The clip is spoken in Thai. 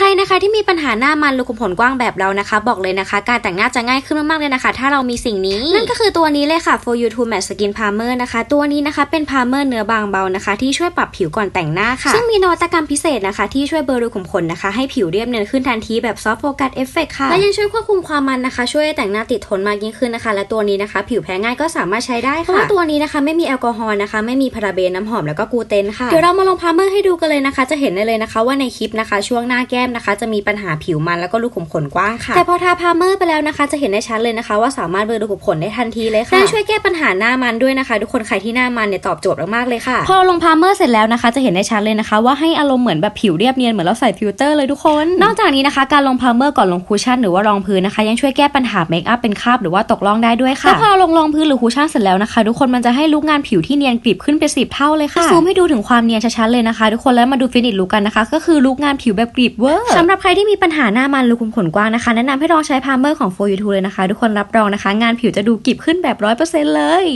ใครนะคะที่มีปัญหาหน้ามันรูขุมขนกว้างแบบเรานะคะ บอกเลยนะคะ การแต่งหน้าจะง่ายขึ้นมากๆเลยนะคะ ถ้าเรามีสิ่งนี้ นั่นก็คือตัวนี้เลยค่ะ for you to matte skin primer นะคะ ตัวนี้นะคะเป็น primer เนื้อบางเบานะคะ ที่ช่วยปรับผิวก่อนแต่งหน้าค่ะ ซึ่งมีนวัตกรรมพิเศษนะคะ ที่ช่วยเบลอรูขุมขนนะคะ ให้ผิวเรียบเนียนขึ้นทันทีแบบ soft focus effect ค่ะ และยังช่วยควบคุมความมันนะคะ ช่วยแต่งหน้าติดทนมากยิ่งขึ้นนะคะ และตัวนี้นะคะ ผิวแพ้ง่ายก็สามารถใช้ได้ค่ะเพราะว่าตัวนี้นะคะไม่มีแอลกอฮอล์นะคะ ไม่มีพาราเบนน้ำหอมแล้วก็กูเตนค่ะเดี๋ยวเรามาลงพาร์เมอร์ให้ดูกันเลยนะคะ จะเห็นได้เลยนะคะ ว่าในคลิปนะคะ ช่วงหน้าแก้มนะคะ จะมีปัญหาผิวมันแล้วก็รูขุมขนกว้างค่ะ แต่พอทาพาร์เมอร์ไปแล้วนะคะ จะเห็นได้ชัดเลยนะคะ ว่าสามารถเบลอรูขุมขนได้ทันทีเลยค่ะและช่วยแก้ปัญหาหน้ามันด้วยนะคะ ทุกคนใครที่หน้ามันเนี่ยตอบโจทย์มากๆเลยค่ะ พอเราลงพาร์เมอร์เสร็จแล้วนะคะ จะเห็นได้ชัดเลยนะคะ ว่าให้อารมณ์เหมือนแบบผิวเรียบเนียนเหมือนเราใส่ฟิลเตอร์เลยทุกคน นอกจากนี้นะคะ การลงพาร์เมอร์ก่อนลงคูชั่นหรือว่ารองพื้นนะคะ ยังช่วยแก้ปัญหาเมคอัพเป็นคราบหรือว่าตกล่องได้ด้วยค่ะแล้วพอเราลงรองพื้นหรือคูชั่นเสร็จแล้วนะคะทุกคนมันจะให้ลุกงานผิวที่เนียนกริบขึ้นเป็นสิบเท่าเลยค่ะซูมให้ดูถึงความเนียนชัดๆเลยนะคะ ทุกคนแล้วมาดูฟินิชลุกกันนะคะ ก็คือลุกงานผิวแบบกริบเวอร์สำหรับใครที่มีปัญหาหน้ามันรูขุมขนกว้างนะคะ แนะนำให้ลองใช้พาร์เมอร์ของ For You To เลยนะคะ ทุกคนรับรองนะคะ งานผิวจะดูกริบขึ้นแบบร้อยเปอร์เซ็นต์เลย